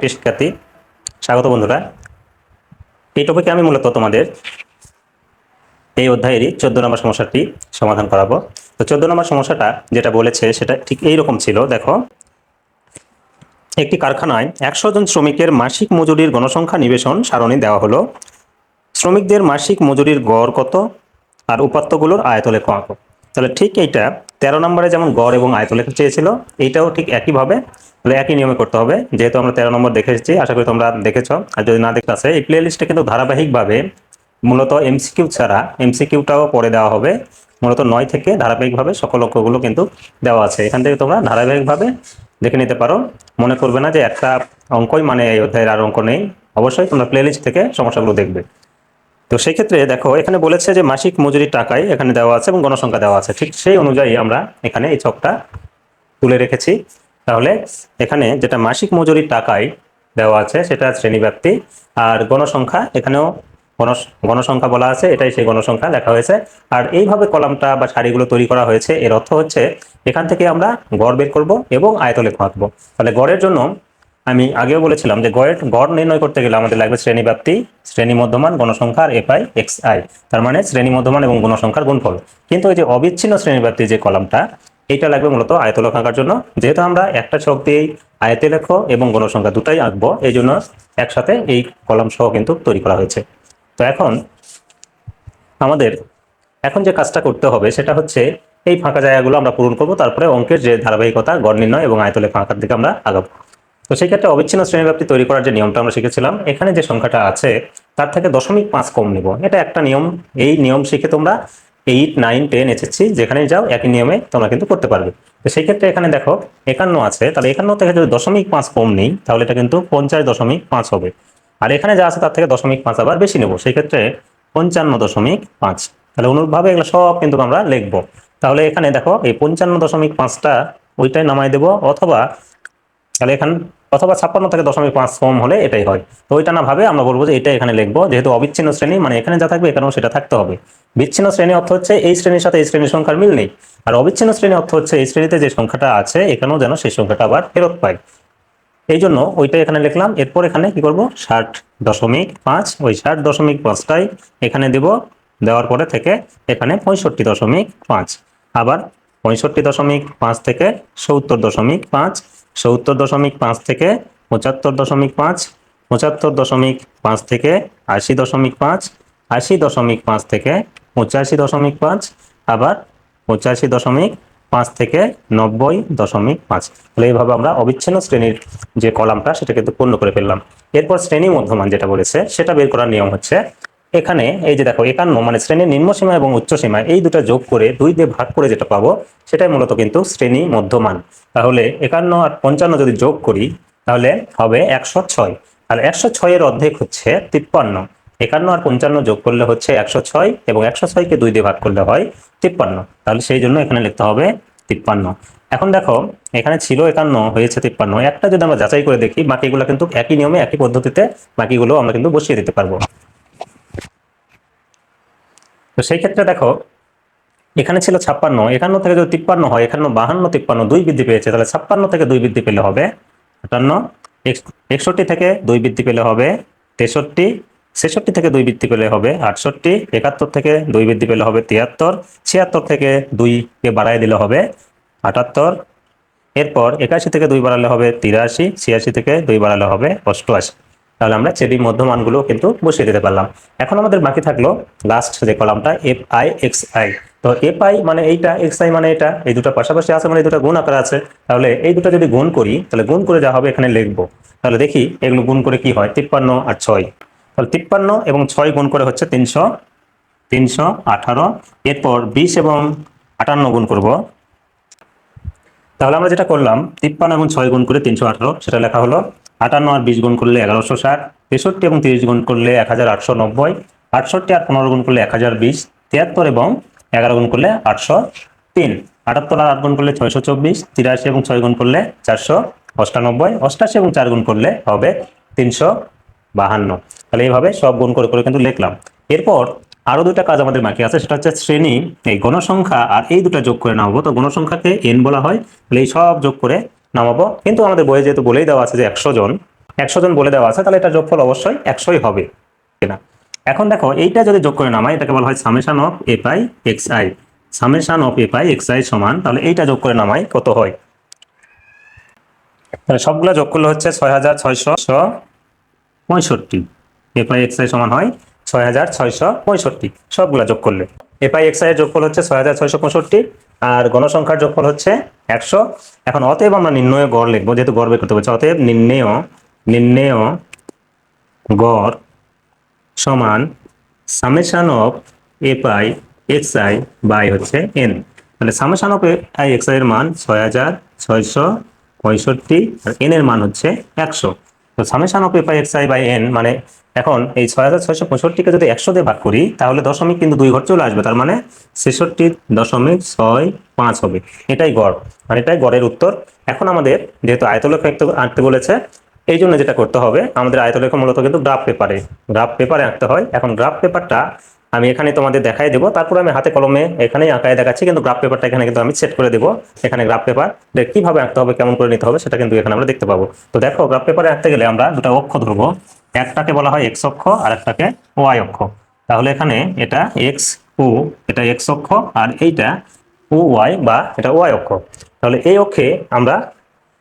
প্রিয় শিক্ষার্থী স্বাগত বন্ধুরা। এই টপিকে আমি মূলত তোমাদের এই অধ্যায়েরই চোদ্দ নম্বর সমস্যাটি সমাধান করাবো। তো চোদ্দ নম্বর সমস্যাটা যেটা বলেছে, সেটা ঠিক এই রকম ছিল, দেখো। একটি কারখানায় একশো জন শ্রমিকের মাসিক মজুরির গণসংখ্যা নিবেশন সারণী দেওয়া হলো। শ্রমিকদের মাসিক মজুরির গড় কত? আর উপাত্তগুলোর আয়তলেখ আঁকো তাহলে ঠিক এইটা তেরো নম্বরে যেমন গড় এবং আয়তলেখ চেয়েছিল, এইটাও ঠিক একইভাবে। তাহলে একই নিয়মে করতে হবে। যেহেতু আমরা তেরো নম্বর দেখে এসেছি, আশা করি তোমরা দেখেছ। আর যদি না দেখতে আসে এই প্লে লিস্টে কিন্তু ধারাবাহিকভাবে মূলত এমসিকিউ ছাড়া এমসিকিউটাও পরে দেওয়া হবে। মূলত নয় থেকে ধারাবাহিকভাবে সকল অঙ্কগুলো কিন্তু দেওয়া আছে। এখান থেকে তোমরা ধারাবাহিকভাবে দেখে নিতে পারো। মনে করবে না যে একটা অঙ্কই মানে এই অধ্যায়ের আর অঙ্ক নেই। অবশ্যই তোমরা প্লে লিস্ট থেকে সমস্যাগুলো দেখবে। তো সেই ক্ষেত্রে দেখো, এখানে বলেছে যে মাসিক মজুরির টাকায় এখানে দেওয়া আছে এবং গণসংখ্যা দেওয়া আছে। ঠিক সেই অনুযায়ী আমরা এখানে এই চকটা তুলে রেখেছি। তাহলে এখানে যেটা মাসিক মজুরির টাকায় দেওয়া আছে সেটা শ্রেণীব্যাপ্তি আর গণসংখ্যা, এখানেও গণ- গণসংখ্যা বলা আছে, এটাই সেই গণসংখ্যা লেখা হয়েছে। আর এইভাবে কলামটা বা সারিগুলো তৈরি করা হয়েছে, এর অর্থ হচ্ছে এখান থেকে আমরা গড় বের করব এবং আয়তলেখ আঁকবো। তাহলে গড়ের জন্য আমি আগেও বলেছিলাম যে গড়ের, গড় নির্ণয় করতে গেলে আমাদের লাগবে শ্রেণি ব্যাপ্তি শ্রেণি মধ্যমান, গণসংখ্যা আর এফআই, এক্স আই। তার মানে শ্রেণি মধ্যমান এবং গণসংখ্যার গুণফল। কিন্তু ওই যে অবিচ্ছিন্ন শ্রেণি ব্যাপ্তি যে কলামটা এটা লাগবে মূলত আয়তলেখ আঁকার জন্য। যেহেতু আমরা একটা ছক দিয়েই আয়তলেখ এবং গণসংখ্যা দুটাই আঁকবো, এই জন্য একসাথে এই কলাম সহ কিন্তু তৈরি করা হয়েছে। তো এখন আমাদের এখন যে কাজটা করতে হবে সেটা হচ্ছে এই ফাঁকা জায়গাগুলো আমরা পূরণ করব, তারপরে অঙ্কের যে ধারাবাহিকতা, গড় নির্ণয় এবং আয়তলেখ আঁকার দিকে আমরা আগাবো। তো সেই ক্ষেত্রে অবিচ্ছিন্ন শ্রেণীব্যাপ্তি তৈরি করার যে নিয়মটা আমরা শিখেছিলাম, এখানে যে সংখ্যাটা আছে তার থেকে দশমিক পাঁচ কম নিব। এটা একটা নিয়ম, এই নিয়ম শিখে তোমরা এইট নাইন টেন এসেছি যেখানে যাও, একই নিয়মে তোমরা কিন্তু করতে পারবে। তো সেই ক্ষেত্রে এখানে দেখো, একান্ন আছে, তাহলে একান্ন থেকে যদি দশমিক পাঁচ কম নেই, তাহলে এটা কিন্তু পঞ্চাশ দশমিক পাঁচ হবে। আর এখানে যা আছে তার থেকে দশমিক পাঁচ আবার বেশি নেব, সেই ক্ষেত্রে পঞ্চান্ন দশমিক পাঁচ। তাহলে অনুরূপভাবে এগুলো সব কিন্তু আমরা লিখব। তাহলে এখানে দেখো, এই পঞ্চান্ন দশমিক পাঁচটা ওইটাই নামাই দেবো, অথবা তাহলে এখানে অথবা ছাপ্পান্ন থেকে দশমিক পাঁচ কম হলে এটাই হয়। তো ওইটা না ভাবে আমরা বলব যে এটা এখানে লিখব। যেহেতু অবিচ্ছিন্ন শ্রেণি মানে এখানে যা থাকবে এখানেও সেটা থাকতে হবে। বিচ্ছিন্ন শ্রেণি অর্থ হচ্ছে এই শ্রেণির সাথে এই শ্রেণির সংখ্যার মিল নেই। আর অবিচ্ছিন্ন শ্রেণি অর্থ হচ্ছে এই শ্রেণীতে যে সংখ্যাটা আছে এখানেও যেন সেই সংখ্যাটা আবার ফেরত পায় এই জন্য ওইটা এখানে লিখলাম। এরপর এখানে কি করব? ষাট দশমিক পাঁচ, ওই ষাট দশমিক পাঁচটাই এখানে দেব। দেওয়ার পরে থেকে এখানে পঁয়ষট্টি দশমিক পাঁচ। আবার পঁয়ষট্টি দশমিক পাঁচ থেকে সত্তর দশমিক পাঁচ সত্তর দশমিক পাঁচ থেকে পঁচাত্তর দশমিক পাঁচ, পঁচাত্তর দশমিক পাঁচ থেকে আশি দশমিক পাঁচ, আশি দশমিক পাঁচ থেকে পঁচাশি দশমিক পাঁচ, আবার পঁচাশি দশমিক পাঁচ থেকে নব্বই দশমিক পাঁচ। তাহলে এইভাবে আমরা অবিচ্ছিন্ন শ্রেণির যে কলামটা সেটা কিন্তু পূর্ণ করে ফেললাম। এরপর শ্রেণি মধ্যমান যেটা বলেছে, সেটা বের করার নিয়ম হচ্ছে এখানে এই যে দেখো একান্ন মানে শ্রেণির নিম্নসীমা এবং উচ্চসীমা এই দুটো যোগ করে দুই দিয়ে ভাগ করে যেটা পাবো, সেটাই মূলত কিন্তু শ্রেণি মধ্যমান। তাহলে একান্ন আর পঞ্চান্ন যদি যোগ করি, তাহলে হবে একশো ছয়। আর একশো ছয়ের অর্ধেক হচ্ছে তিপ্পান্ন। একান্ন আর পঞ্চান্ন যোগ করলে হচ্ছে একশো ছয় এবং একশো ছয়কে দুই দিয়ে ভাগ করলে হয় তিপ্পান্ন। তাহলে সেই জন্য এখানে লিখতে হবে তিপ্পান্ন। এখন দেখো, এখানে ছিল একান্ন, হয়েছে তিপ্পান্ন। একটা যদি আমরা যাচাই করে দেখি, বাকিগুলো কিন্তু একই নিয়মে, একই পদ্ধতিতে বাকিগুলো আমরা কিন্তু বসিয়ে দিতে পারব। তো সেই ক্ষেত্রে দেখো, এখানে ছিল ছাপ্পান্ন, একান্ন থেকে যদি তিপ্পান্ন হয় এখানে বাহান্ন, তিপ্পান্ন, দুই বৃদ্ধি পেয়েছে, তাহলে ছাপ্পান্ন থেকে দুই বৃদ্ধি পেলে হবে আটান্ন এক- একষট্টি থেকে দুই বৃদ্ধি পেলে হবে তেষট্টি, ছেষট্টি থেকে দুই বৃদ্ধি পেলে হবে আটষট্টি, একাত্তর থেকে দুই বৃদ্ধি পেলে হবে তিয়াত্তর, ছিয়াত্তর থেকে দুইকে বাড়াই দিলে হবে আটাত্তর, এরপর একাশি থেকে দুই বাড়ালে হবে তিরাশি, ছিয়াশি থেকে দুই বাড়ালে হবে অষ্টআশি। তাহলে আমরা চেবি মধ্যমানগুলো কিন্তু বসিয়ে দিতে পারলাম। এখন আমাদের বাকি থাকল লাস্ট যে কলামটা এফ আই এক্স আই তো এফ আই মানে এইটা এক্স আই মানে এটা, এই দুটো পাশাপাশি আছে মানে এই দুটো গুণ আকার আছে। তাহলে এই দুটো যদি গুণ করি, তাহলে গুণ করে যা হবে এখানে লিখব। তাহলে দেখি এগুলো গুণ করে কি হয়, তিপ্পান্ন আর ছয়। তাহলে তিপ্পান্ন এবং ছয় গুণ করে হচ্ছে তিনশো তিনশো আঠারো। এরপর বিশ এবং আটান্ন গুণ করব। তাহলে আমরা যেটা করলাম, তিপ্পান্ন এবং ছয় গুণ করে তিনশো আঠারো, সেটা লেখা হলো আটান্ন আর বিশ গুণ করলে এগারোশো ষাট, তেষট্টি এবং তিরিশ গুণ করলে এক হাজার আটশো নব্বই, আটষট্টি আর পনেরো গুণ করলে এক হাজার বিশ, তিয়াত্তর এবং এগারো গুণ করলে আটশো তিন, আটাত্তর আর আট গুণ করলে ছয়শো চব্বিশ, তিরাশি এবং ছয় গুণ করলে চারশো অষ্টানব্বই, অষ্টাশি এবং চার গুণ করলে হবে তিনশো বাহান্ন। তাহলে এইভাবে সব গুণ করে করে কিন্তু লিখলাম। এরপর আরও দুটা কাজ আমাদের বাকি আছে, সেটা হচ্ছে শ্রেণি, এই গণসংখ্যা আর এই দুটা যোগ করে নেওয়া হব তো গণসংখ্যাকে এন বলা হয়, তাহলে এই সব যোগ করে নামাবো। কিন্তু আমাদের বইয়ে যেহেতু বলেই দেওয়া আছে যে একশো জন একশো জন বলে দেওয়া আছে, তাহলে এটা যোগফল অবশ্যই একশোই হবে। কিনা? এখন দেখো, এইটা যদি যোগ করে নামাই, এটাকে বলা হয় summation of a pi x i. Summation of a pi x i সমান, তাহলে এইটা যোগ করে নামাই, কত হয়? সবগুলো যোগ করলে হচ্ছে ছয় হাজার ছয়শো পঁয়ষট্টি। এ পাই এক্স আই সমান হয় ছয় হাজার ছয়শো পঁয়ষট্টি। সবগুলা যোগ করলে। এ পাই এক্স আই এর যোগফল হচ্ছে ছয় হাজার ছয়শো পঁয়ষট্টি। আর গণসংখ্যার যোগফল হচ্ছে একশো। এখন অতএব আমরা নির্ণয় গড় লিখব, যেহেতু গড় বের করতে বলছে। অতএব নির্ণেয় নির্ণেয় গড় সমান summation of a pi x i by হচ্ছে এন মানে summation of i x i এর মান ছয় হাজার ছয়শো পঁয়ষট্টি, আর এন এর মান হচ্ছে একশো। তো summation of a pi x i by n মানে এখন এই ছয় হাজার ছয়শো পঁয়ষট্টিকে যদি একশো দিয়ে ভাগ করি, তাহলে দশমিক কিন্তু দুই ঘর চলে আসবে, তার মানে ছেষট্টি দশমিক ছয় পাঁচ হবে। এটাই গড় মানে এটাই গড়ের উত্তর। এখন আমাদের যেহেতু আয়তলেখ আঁকতে বলেছে, এই জন্য যেটা করতে হবে, আমাদের আয়তলেখ মূলত কিন্তু গ্রাফ পেপারে গ্রাফ পেপারে আঁকতে হয়। এখন গ্রাফ পেপারটা আমি এখানে তোমাদের দেখাই দেবো, তারপর আমি হাতে কলমে এখানেই আঁকায় দেখাচ্ছি, কিন্তু গ্রাফ পেপারটা এখানে কিন্তু আমি সেট করে দেবো, এখানে গ্রাফ পেপার। কীভাবে আঁকতে হবে, কেমন করে নিতে হবে, সেটা কিন্তু এখানে আমরা দেখতে পাবো। তো দেখো, গ্রাফ পেপারে আঁকতে গেলে আমরা দুটো অক্ষ ধরবো। একটাকে বলা হয় এক্স অক্ষ আর একটাকে ওয়াই অক্ষ। তাহলে এখানে এটা এক্স ও এটা এক্স অক্ষ আর এইটা ও ওয়াই বা এটা ওয়াই অক্ষ। তাহলে এই অক্ষে আমরা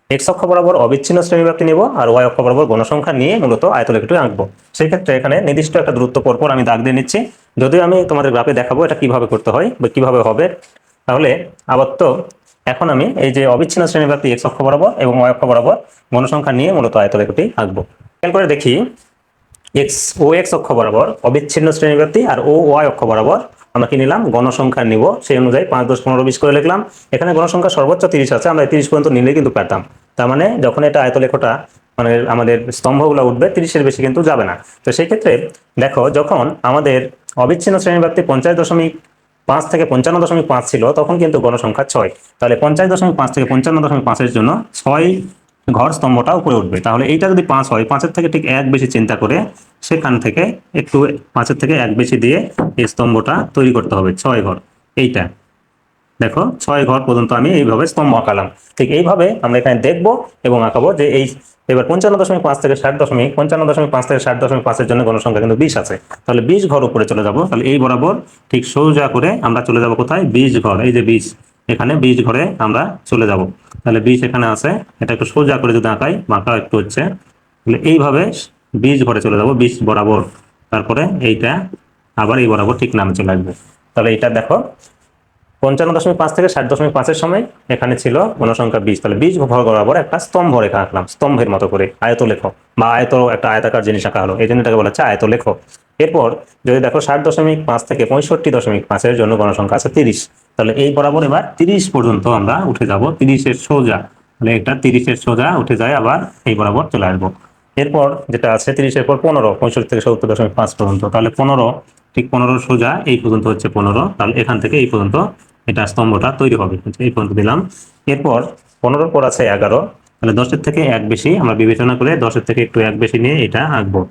এক্স অক্ষ বরাবর অবিচ্ছিন্ন শ্রেণীব্যাপ্তি নিব আর ওয়াই অক্ষ বরাবর গণসংখ্যা নিয়ে মূলত আয়তলেখটি আঁকবো। সেই ক্ষেত্রে এখানে নির্দিষ্ট একটা দূরত্ব পরপর আমি দাগ দিয়ে নিচ্ছি। যদিও আমি তোমাদের গ্রাফে দেখাবো এটা কীভাবে করতে হয় বা কীভাবে হবে। তাহলে আবার তো এখন আমি এই যে অবিচ্ছিন্ন শ্রেণীব্যাপ্তি এক্স অক্ষ বরাবর এবং ওয়াই অক্ষ বরাবর গণসংখ্যা নিয়ে মূলত আয়তলেখটি আঁকবো। খেয়াল করে দেখি এক্স ও এক্স অক্ষ বরাবর, অবিচ্ছিন্ন শ্রেণীব্যাপ্তি আর ও ওয়াই অক্ষ বরাবর আমরা কি নিলাম? গণসংখ্যা নিব। সেই অনুযায়ী পাঁচ, দশ, পনেরো, বিশ করে লিখলাম। এখানে গণসংখ্যা সর্বোচ্চ তিরিশ আছে, আমরা তিরিশ পর্যন্ত নিলে কিন্তু পেতাম তার মানে যখন এটা আয়তলেখটা মানে আমাদের স্তম্ভগুলো উঠবে, তিরিশের বেশি কিন্তু যাবে না। তো সেই ক্ষেত্রে দেখো, যখন আমাদের অবিচ্ছিন্ন শ্রেণীব্যাপ্তি পঞ্চাশ দশমিক পাঁচ থেকে পঞ্চান্ন দশমিক পাঁচ ছিল, তখন কিন্তু গণসংখ্যা ছয়। তাহলে পঞ্চাশ দশমিক পাঁচ থেকে পঞ্চান্ন দশমিক পাঁচের জন্য ছয় ঘর স্তম্ভটা উপরে উঠবে। তাহলে এইটা যদি পাঁচ হয়, পাঁচের থেকে ঠিক এক বেশি চিন্তা করে সেখান থেকে একটু পাঁচের থেকে এক বেশি দিয়ে এই স্তম্ভটা তৈরি করতে হবে, ছয় ঘর। এইটা। দেখো, ছয় ঘর পর্যন্ত আমি এইভাবে স্তম্ভ আঁকালাম। ঠিক এইভাবে আমরা এখানে দেখব এবং আঁকাবো যে এই এবার পঞ্চান্ন দশমিক পাঁচ থেকে ষাট দশমিক, পঞ্চান্ন দশমিক পাঁচ থেকে ষাট দশমিক পাঁচের জন্য গণসংখ্যা কিন্তু বিশ আছে। তাহলে বিশ ঘর উপরে চলে যাব। তাহলে এই বরাবর ঠিক সোজা করে আমরা চলে যাব কোথায়? বিশ ঘর, এই যে বিশ। এখানে বিশ ঘরে আমরা চলে যাব। তাহলে বিশ এখানে আছে। এটা একটু সোজা করে যদি আঁকাই বাঁকা একটু হচ্ছে। তাহলে এইভাবে বীজ ঘরে চলে যাব, বীজ বরাবর। তারপরে এইটা আবার এই বরাবর ঠিক নামে চলে আসবে। তাহলে এটা দেখো, পঞ্চান্ন দশমিক পাঁচ থেকে ষাট দশমিক পাঁচের সময় এখানে ছিল গণসংখ্যা বিশ তাহলে বিশ ঘর বরাবর একটা স্তম্ভ রেখা আঁকলাম, স্তম্ভের মতো করে আয়ত লেখ বা আয়ত একটা আয়তাকার জিনিস আঁকা হলো। এই জন্য এটাকে বলা হচ্ছে আয়ত লেখ এরপর যদি দেখো ষাট দশমিক পাঁচ থেকে পঁয়ষট্টি দশমিক পাঁচের জন্য গণসংখ্যা আছে তিরিশ, তাহলে এই বরাবর এবার তিরিশ পর্যন্ত আমরা উঠে যাব, তিরিশের সোজা, তাহলে এটা তিরিশের সোজা উঠে যায় আবার এই বরাবর চলে আসব। এরপর যেটা আছে তিরিশের পর পনেরো, পঁয়ষট্টি থেকে সত্তর দশমিক পাঁচ পর্যন্ত, তাহলে পনেরো, ঠিক পনেরো সোজা, এই পর্যন্ত হচ্ছে পনেরো, তাহলে এখান থেকে এই পর্যন্ত এটা স্তম্ভটা তৈরি হবে, এই পর্যন্ত দিলাম। এরপর পনেরোর পর আছে এগারো, তাহলে দশের থেকে এক বেশি আমরা বিবেচনা করে দশের থেকে একটু এক বেশি নিয়ে এটা আঁকবো।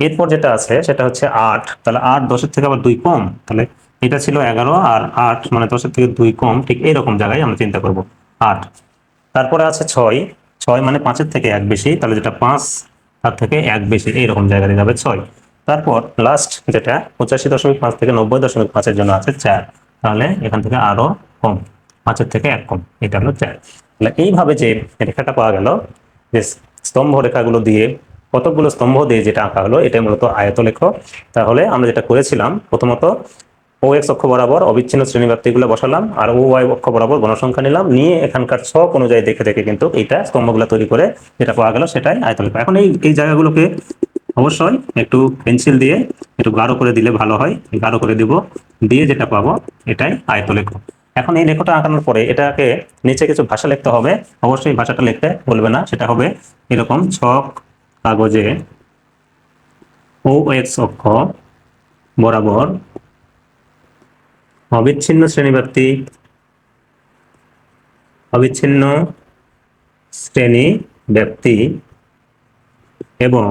এরপর যেটা আছে, সেটা হচ্ছে আট। তাহলে আট দশের থেকে আবার দুই কম, তাহলে এটা ছিল এগারো আর আট মানে দশের থেকে দুই কম, ঠিক এইরকম জায়গায় আমরা চিন্তা করব। আট। তারপরে আছে ছয়। ছয় মানে পাঁচের থেকে এক বেশি, তাহলে যেটা পাঁচ, তার থেকে এক বেশি, এইরকম জায়গায় যাবে ছয়। তারপর লাস্ট যেটা, পঁচাশি দশমিক পাঁচ থেকে নব্বই দশমিক পাঁচের জন্য আছে চার। তাহলে এখান থেকে আরও কম, পাঁচের থেকে এক কম, এটা হলো চার। তাহলে এইভাবে যে রেখাটা পাওয়া গেল, যে স্তম্ভ রেখাগুলো দিয়ে কতগুলো স্তম্ভ দিয়ে যেটা আঁকা হলো এটা মূলত আয়তলেখ। তাহলে আমরা যেটা করেছিলাম, প্রথমত ও এক্স অক্ষ বরাবর অবিচ্ছিন্ন শ্রেণীব্যাপ্তিগুলো বসালাম আর ও ওয়াই অক্ষ বরাবর গণসংখ্যা নিলাম। নিয়ে এখানকার ছক অনুযায়ী দেখে দেখে কিন্তু এইটা স্তম্ভগুলো তৈরি করে যেটা পাওয়া গেল সেটাই আয়তলেখ। এখন এই এই জায়গাগুলোকে অবশ্যই একটু পেন্সিল দিয়ে একটু গাঢ় করে দিলে ভালো হয়। গাঢ় করে দিব, দিয়ে যেটা পাবো এটাই আয়তলেখ। এখন এই লেখটা আঁকানোর পরে এটাকে নিচে কিছু ভাষা লিখতে হবে। অবশ্যই ভাষাটা লিখতে বলবে না, সেটা হবে এরকম ছক কাগজে ও এক্স অক্ষ বরাবর অবিচ্ছিন্ন শ্রেণীব্যাপ্তি অবিচ্ছিন্ন শ্রেণি ব্যক্তি এবং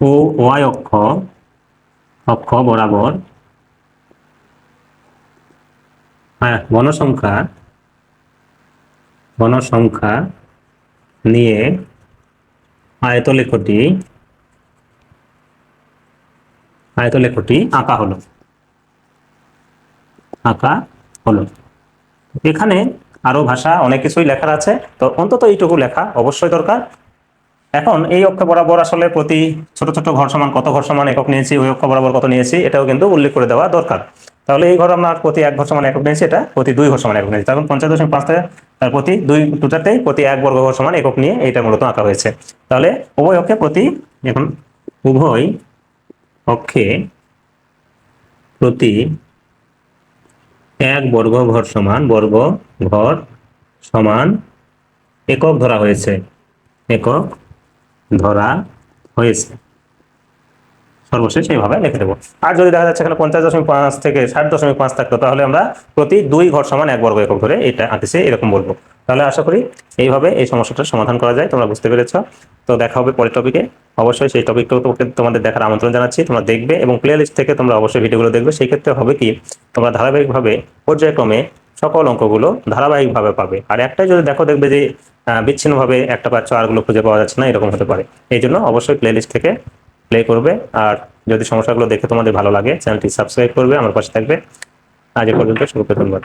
ও ওয়াই অক্ষ অক্ষ বরাবর হ্যাঁ গণসংখ্যা গণসংখ্যা নিয়ে আয়তলেখটি আয়তলেখটি আঁকা হলো। আঁকা হলো। এখানে আরও ভাষা, অনেক কিছুই লেখার আছে। তো অন্তত এইটুকু লেখা অবশ্যই দরকার। এখন এই অক্ষ বরাবর আসলে প্রতি ছোট ছোট ঘর সমান কত ঘর সমান একক নিয়েছি, ওই অক্ষ বরাবর কত নিয়েছি, এটাও কিন্তু উল্লেখ করে দেওয়া দরকার। তাহলে এই ঘর আমরা প্রতি এক ঘর সমান একক নিয়েছি, এটা প্রতি দুই ঘর সমান একক নিয়েছি। তখন পঞ্চাশ দশমিক পাঁচ তার প্রতি দুই দুটাতেই প্রতি এক বর্গ ঘর সমান একক নিয়ে এইটা মূলত আঁকা হয়েছে। তাহলে উভয় অক্ষে প্রতি, এখন উভয় অক্ষে প্রতি এক বর্গ ঘর সমান, বর্গ ঘর সমান একক ধরা হয়েছে। একক ধরা হয়েছে। সর্বশেষ এইভাবে লিখে দেবো। আর যদি দেখা যাচ্ছে এখানে পঞ্চাশ দশমিক পাঁচ থেকে ষাট দশমিক পাঁচ থাকতো, তাহলে আমরা প্রতি দুই ঘর সমান এক বর্গ একক ধরে এটা আঁকেছে, এরকম বলব। তাহলে আশা করি এইভাবে এই সমস্যাটার সমাধান করা যায়, তোমরা বুঝতে পেরেছ। তো দেখা হবে পরের টপিকে অবশ্যই সেই টপিকটাও তোমাদের দেখার আমন্ত্রণ জানাচ্ছি, তোমরা দেখবে এবং প্লে লিস্ট থেকে তোমরা অবশ্যই ভিডিওগুলো দেখবে। সেই ক্ষেত্রে হবে কি, তোমরা ধারাবাহিকভাবে পর্যায়ক্রমে সকল অঙ্কগুলো ধারাবাহিকভাবে পাবে। আর একটাই যদি দেখো, দেখবে যে বিচ্ছিন্নভাবে একটা পাচ্ছ আরগুলো খুঁজে পাওয়া যাচ্ছে না, এরকম হতে পারে। এই জন্য অবশ্যই প্লে লিস্ট থেকে প্লে করবে। আর যদি সমস্যাগুলো দেখে তোমাদের ভালো লাগে চ্যানেলটি সাবস্ক্রাইব করবে, আমার পাশে থাকবে। আজ পর্যন্ত সুরক্ষিত ধন্যবাদ